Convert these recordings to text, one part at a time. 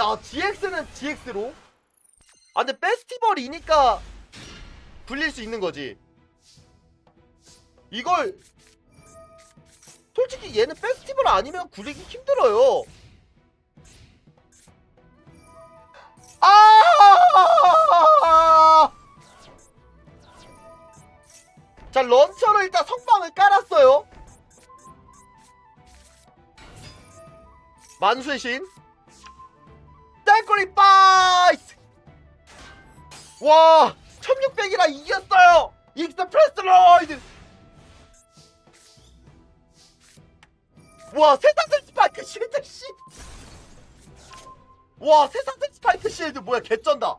야 GX는 GX로? 아 근데 페스티벌이니까 굴릴 수 있는 거지. 이걸 솔직히 얘는 페스티벌 아니면 굴리기 힘들어요. 아! 자 런처로 일단 성방을 깔았어요. 만수의 신 땡꼬리 파이스! 와 1600이라 이겼어요! 익스 프레스 로이드! 와 세상들 스파이크 실드 씨. 와 세상들 스파이크 실드 뭐야 개쩐다!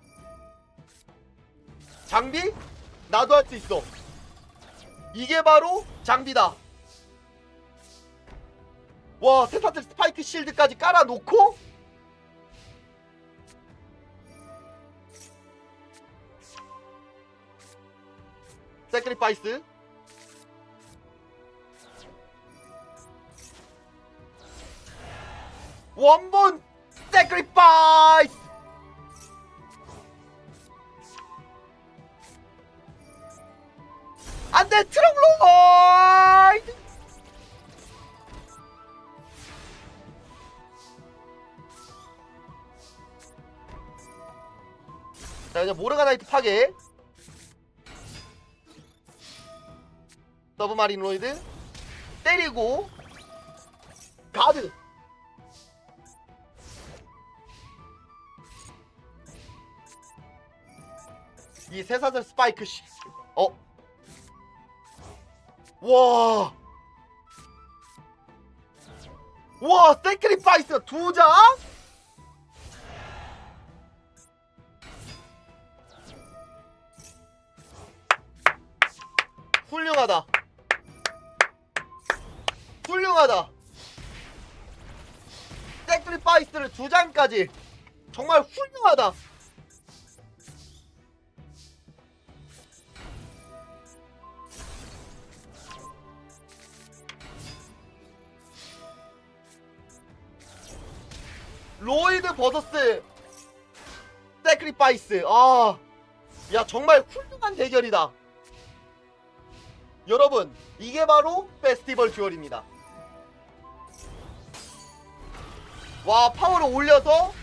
장비? 나도 할 수 있어. 이게 바로 장비다. 와 세상들 스파이크 실드까지 깔아놓고 세크리파이스 원본 세크리파이스 안돼 트럭 로이드 자 이제 모르가나이트 파괴 서브마린 로이드 때리고 가드 이 세사슬 스파이크 씨. 어? 와. 와, 세크리파이스 두 장? 훌륭하다. 훌륭하다. 세크리파이스를 두 장까지. 정말 훌륭하다. 로이드 버서스 세크리파이스 아, 야 정말 훌륭한 대결이다. 여러분 이게 바로 페스티벌 듀얼입니다. 와 파워를 올려서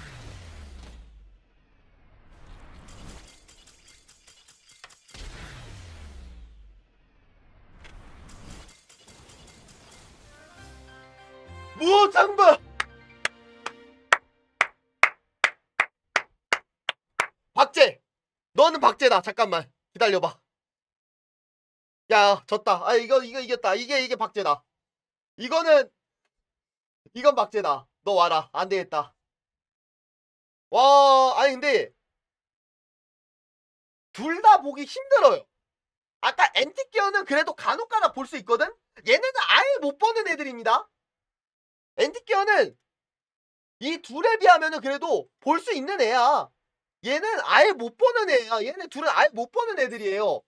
무장부 박제! 너는 박제다. 잠깐만. 기다려봐. 야, 졌다. 아, 이거, 이거 이겼다. 이게, 이게 박제다. 이거는, 이건 박제다. 너 와라. 안 되겠다. 와, 아니, 근데, 둘 다 보기 힘들어요. 아까 엔티기어는 그래도 간혹가다 볼 수 있거든? 얘네는 아예 못 보는 애들입니다. 엔티기어는 이 둘에 비하면은 그래도 볼 수 있는 애야. 얘는 아예 못 보는 애야. 얘네 둘은 아예 못 보는 애들이에요.